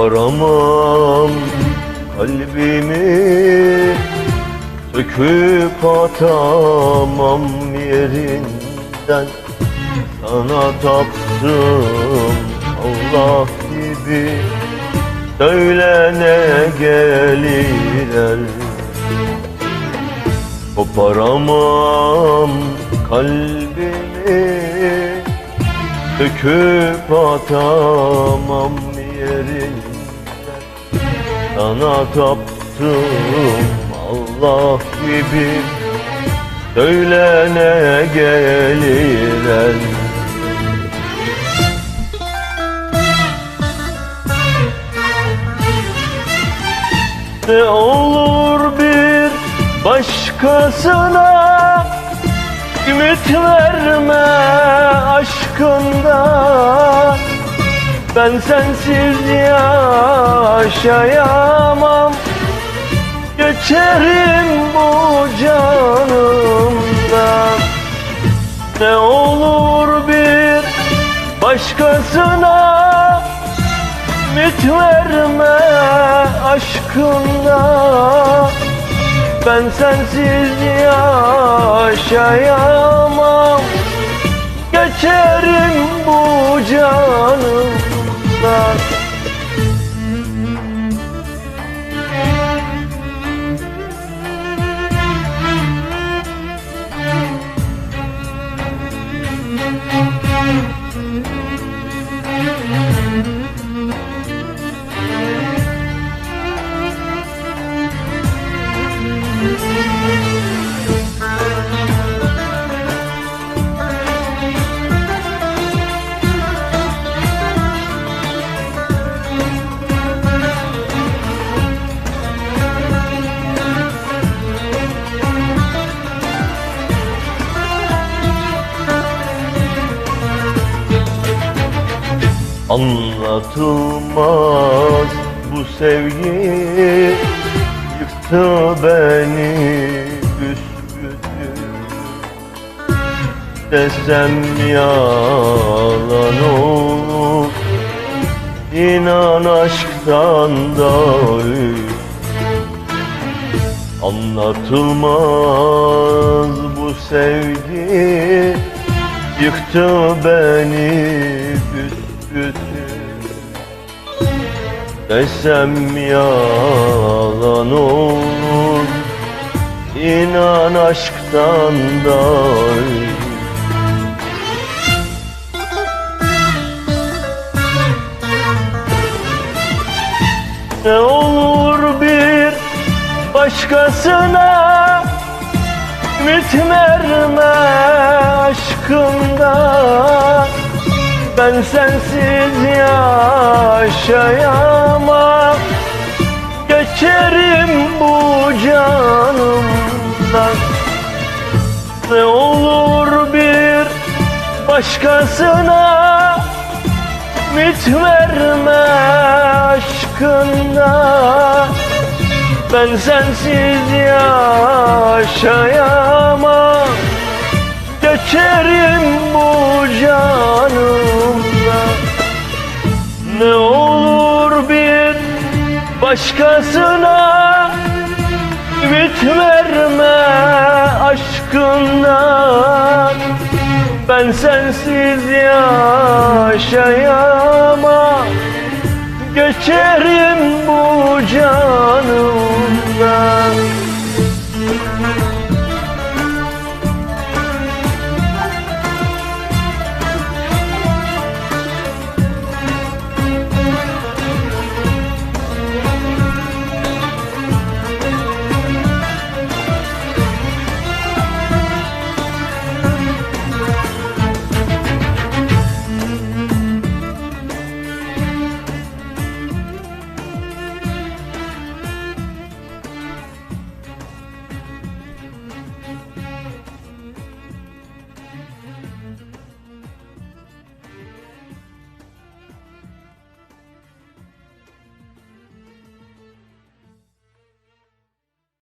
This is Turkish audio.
Koparamam kalbimi Söküp atamam yerinden. Sana taptım Allah gibi. Söyle ne gelir el Koparamam kalbimi. Söküp atamam yerinden Sana taptım Allah gibi. Söyle ne gelir el Ne olur bir başkasına Ümit verme aşkında Ben sensiz yaşayamam. Geçerim bu canımdan Ne olur bir başkasına Ümit verme aşkında Ben sensiz yaşayamam. Geçerim bu canımdan Bye. Anlatılmaz bu sevgi. Yıktı beni büsbütün. Desem yalan olur. İnan aşktan da Anlatılmaz bu sevgi. Yıktı beni Desem yalan olur İnan aşktan da Ne olur bir başkasına Ümit verme aşkında Ben sensiz yaşayamam. Geçerim bu canımdan. Ne olur bir başkasına Ümit verme aşkında Ben sensiz yaşayamam Geçerim bu canımdan Ne olur bir başkasına Ümit verme aşkından Ben sensiz yaşayamam. Geçerim bu canımdan